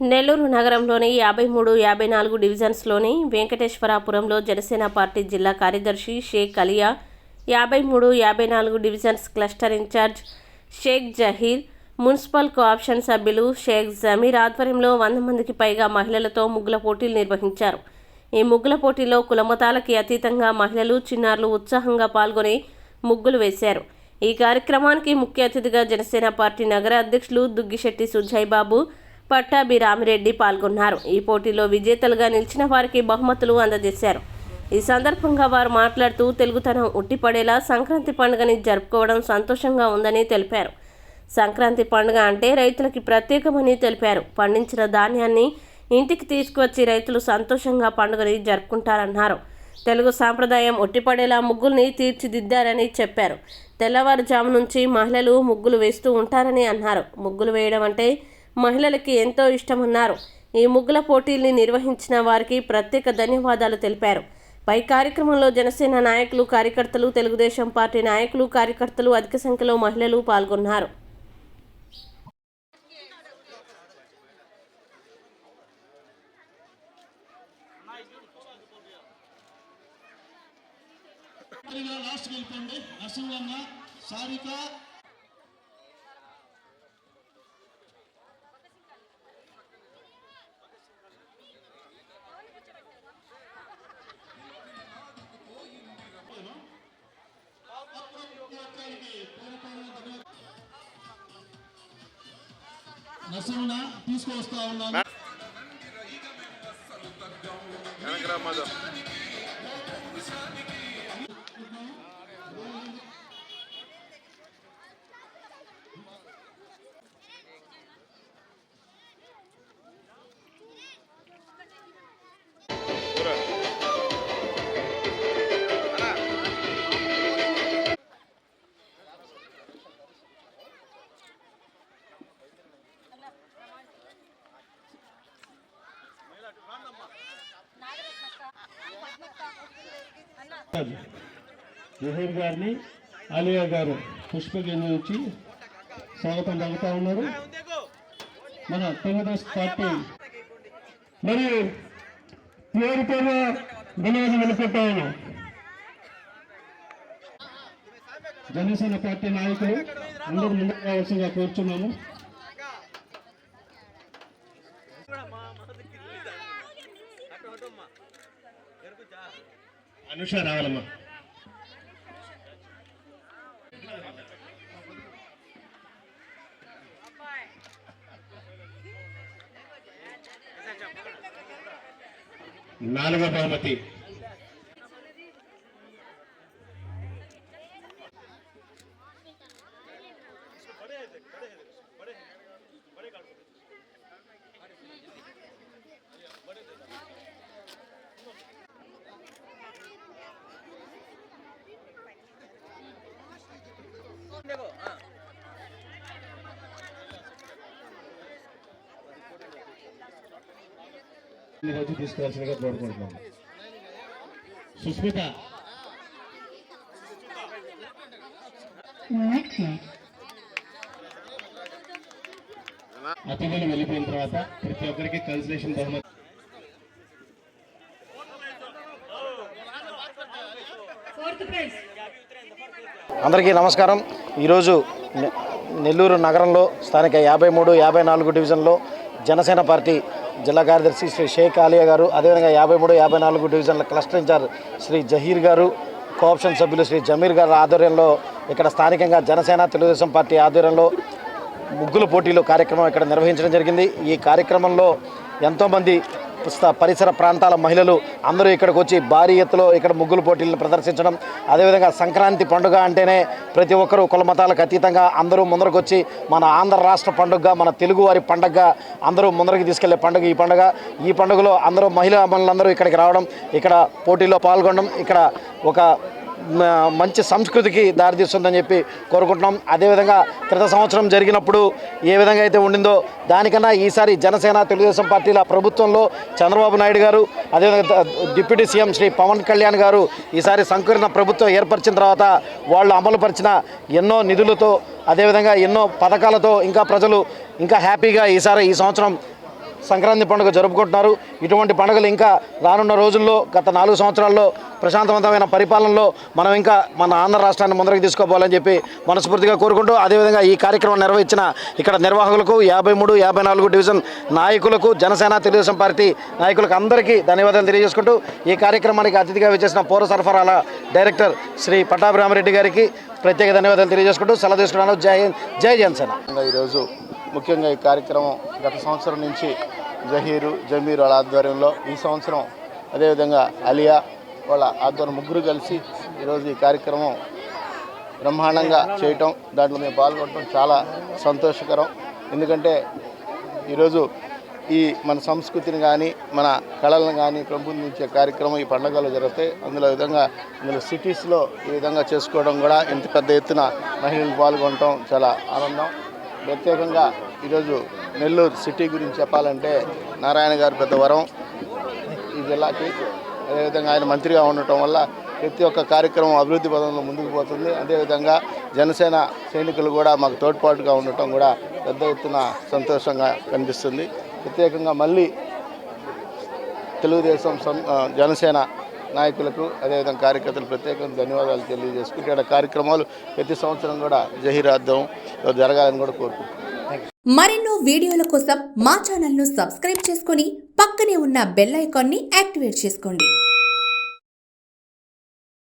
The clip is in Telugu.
నెల్లూరు నగరంలోని యాభై మూడు యాభై నాలుగు డివిజన్స్లోని వెంకటేశ్వరాపురంలో జనసేన పార్టీ జిల్లా కార్యదర్శి షేక్ అలియా యాభై మూడు యాభై నాలుగు divisions cluster in-charge Sheikh Zaheer municipal co-option సభ్యులు షేక్ జమీర్ ఆధ్వర్యంలో వంద మందికి పైగా మహిళలతో ముగ్గుల పోటీలు నిర్వహించారు. ఈ ముగ్గుల పోటీలో కులమతాలకి అతీతంగా మహిళలు చిన్నారులు ఉత్సాహంగా పాల్గొని ముగ్గులు వేశారు. ఈ కార్యక్రమానికి ముఖ్య అతిథిగా జనసేన పార్టీ నగర అధ్యక్షులు దుగ్గిశెట్టి సుజయ్ బాబు పట్టాభి రామిరెడ్డి పాల్గొన్నారు. ఈ పోటీలో విజేతలుగా నిలిచిన వారికి బహుమతులు అందజేశారు. ఈ సందర్భంగా వారు మాట్లాడుతూ తెలుగుతనం ఉట్టిపడేలా సంక్రాంతి పండుగని జరుపుకోవడం సంతోషంగా ఉందని తెలిపారు. సంక్రాంతి పండుగ అంటే రైతులకి ప్రత్యేకమని తెలిపారు. పండించిన ధాన్యాన్ని ఇంటికి తీసుకువచ్చి రైతులు సంతోషంగా పండుగని జరుపుకుంటారన్నారు. తెలుగు సాంప్రదాయం ఒట్టిపడేలా ముగ్గుల్ని తీర్చిదిద్దారని చెప్పారు. తెల్లవారుజాము నుంచి మహిళలు ముగ్గులు వేస్తూ ఉంటారని అన్నారు. ముగ్గులు వేయడం అంటే మహిళలకి ఎంతో ఇష్టమన్నారు. ఈ ముగ్గుల పోటీల్ని నిర్వహించిన వారికి ప్రత్యేక ధన్యవాదాలు తెలిపారు. పై కార్యక్రమంలో జనసేన నాయకులు కార్యకర్తలు తెలుగుదేశం పార్టీ నాయకులు కార్యకర్తలు అధిక సంఖ్యలో మహిళలు పాల్గొన్నారు. సారిక. నరసింహ తీసుకొస్తా ఉన్నాను. జహీర్ గారిని ఆలియా గారు పుష్పగిరి నుంచి స్వాగతం పలుకుతా ఉన్నారు. మన తెలుగుదేశం పార్టీ మరి పేరు పేరు ధన్యవాదం వెళ్ళిపెట్టా జనసేన పార్టీ నాయకులు అందరూ ముందుకు రావాల్సిందిగా కోరుచున్నాము. అనుష రావాలమ్మా. నాలుగో బహుమతి. కోరుకుంటున్నాం సుస్మిత. అతిథులు వెళ్ళిపోయిన తర్వాత ప్రతి ఒక్కరికి కన్సలేషన్ బహుమతి. అందరికీ నమస్కారం. ఈరోజు నెల్లూరు నగరంలో స్థానిక యాభై మూడు యాభై నాలుగు డివిజన్లో జనసేన పార్టీ జిల్లా కార్యదర్శి శ్రీ షేక్ ఆలియా గారు అదేవిధంగా యాభై మూడు యాభై నాలుగు డివిజన్ల క్లస్టర్ ఇన్ఛార్జ్ శ్రీ జహీర్ గారు కోఆప్షన్ సభ్యులు శ్రీ జమీర్ గారి ఆధ్వర్యంలో ఇక్కడ స్థానికంగా జనసేన తెలుగుదేశం పార్టీ ఆధ్వర్యంలో ముగ్గుల పోటీలు కార్యక్రమం ఇక్కడ నిర్వహించడం జరిగింది. ఈ కార్యక్రమంలో ఎంతోమంది పరిసర ప్రాంతాల మహిళలు అందరూ ఇక్కడికి వచ్చి భారీ ఎత్తులో ఇక్కడ ముగ్గుల పోటీలను ప్రదర్శించడం. అదేవిధంగా సంక్రాంతి పండుగ అంటేనే ప్రతి ఒక్కరూ కుల మతాలకు అతీతంగా అందరూ ముందరకొచ్చి మన ఆంధ్ర రాష్ట్ర పండుగగా మన తెలుగువారి పండుగగా అందరూ ముందరికి తీసుకెళ్ళే పండుగ ఈ పండుగ. ఈ పండుగలో అందరూ మహిళా మనులందరూ ఇక్కడికి రావడం ఇక్కడ పోటీలో పాల్గొనడం ఇక్కడ ఒక మంచి సంస్కృతికి దారితీస్తుందని చెప్పి కోరుకుంటున్నాం. అదేవిధంగా క్రిత సంవత్సరం జరిగినప్పుడు ఏ విధంగా అయితే ఉండిందో దానికన్నా ఈసారి జనసేన తెలుగుదేశం పార్టీల ప్రభుత్వంలో చంద్రబాబు నాయుడు గారు అదేవిధంగా డిప్యూటీ సీఎం శ్రీ పవన్ కళ్యాణ్ గారు ఈసారి సంకీర్ణ ప్రభుత్వం ఏర్పరిచిన తర్వాత వాళ్ళు అమలుపరిచిన ఎన్నో నిధులతో అదేవిధంగా ఎన్నో పథకాలతో ఇంకా ప్రజలు ఇంకా హ్యాపీగా ఈసారి ఈ సంవత్సరం సంక్రాంతి పండుగ జరుపుకుంటున్నారు. ఇటువంటి పండుగలు ఇంకా రానున్న రోజుల్లో గత నాలుగు సంవత్సరాల్లో ప్రశాంతవంతమైన పరిపాలనలో మనం ఇంకా మన ఆంధ్ర రాష్ట్రాన్ని ముందరికి తీసుకోపోవాలని చెప్పి మనస్ఫూర్తిగా కోరుకుంటూ అదేవిధంగా ఈ కార్యక్రమం నిర్వహించిన ఇక్కడ నిర్వాహకులకు యాభై మూడు యాభై నాలుగు డివిజన్ నాయకులకు జనసేన తెలుగుదేశం పార్టీ నాయకులకు అందరికీ ధన్యవాదాలు తెలియజేసుకుంటూ ఈ కార్యక్రమానికి అతిథిగా వచ్చేసిన పౌర సరఫరాల డైరెక్టర్ శ్రీ పట్టాభిరామరెడ్డి గారికి ప్రత్యేక ధన్యవాదాలు తెలియజేసుకుంటూ సెలవు తీసుకున్నాను. జై జై జనసేన. ఈరోజు ముఖ్యంగా ఈ కార్యక్రమం గత సంవత్సరం నుంచి జహీరు జమీర్ వాళ్ళ ఆధ్వర్యంలో ఈ సంవత్సరం అదేవిధంగా అలియా వాళ్ళ ఆధ్వర్యం ముగ్గురు కలిసి ఈరోజు ఈ కార్యక్రమం బ్రహ్మాండంగా చేయటం దాంట్లో మేము పాల్గొనడం చాలా సంతోషకరం. ఎందుకంటే ఈరోజు ఈ మన సంస్కృతిని కానీ మన కళలను కానీ పెంపొందించే కార్యక్రమం ఈ పండుగలు జరుగుతాయి అందులో విధంగా ఇందులో సిటీస్లో ఈ విధంగా చేసుకోవడం కూడా ఇంత పెద్ద ఎత్తున మహిళలు పాల్గొనడం చాలా ఆనందం. ప్రత్యేకంగా ఈరోజు నెల్లూరు సిటీ గురించి చెప్పాలంటే నారాయణ గారు పెద్ద వరం. ఈ జిల్లాకి అదేవిధంగా ఆయన మంత్రిగా ఉండటం వల్ల ప్రతి ఒక్క కార్యక్రమం అభివృద్ధి పదంలో ముందుకు పోతుంది. అదేవిధంగా జనసేన సైనికులు కూడా మాకు తోడ్పాటుగా ఉండటం కూడా పెద్ద ఎత్తున సంతోషంగా కనిపిస్తుంది. ప్రత్యేకంగా మళ్ళీ తెలుగుదేశం సం- జనసేన నాయకులకు అదేవిధంగా కార్యకర్తలు ప్రత్యేకంగా ధన్యవాదాలు తెలియజేసుకుంటే ఇక్కడ కార్యక్రమాలు ప్రతి సంవత్సరం కూడా జహీరార్థం జరగాలని కూడా కోరుకుంటున్నాను మరెన్నో వీడియోల కోసం మా ఛానల్ను సబ్స్క్రైబ్ చేసుకొని పక్కనే ఉన్న బెల్ ఐకాన్ని యాక్టివేట్ చేసుకోండి.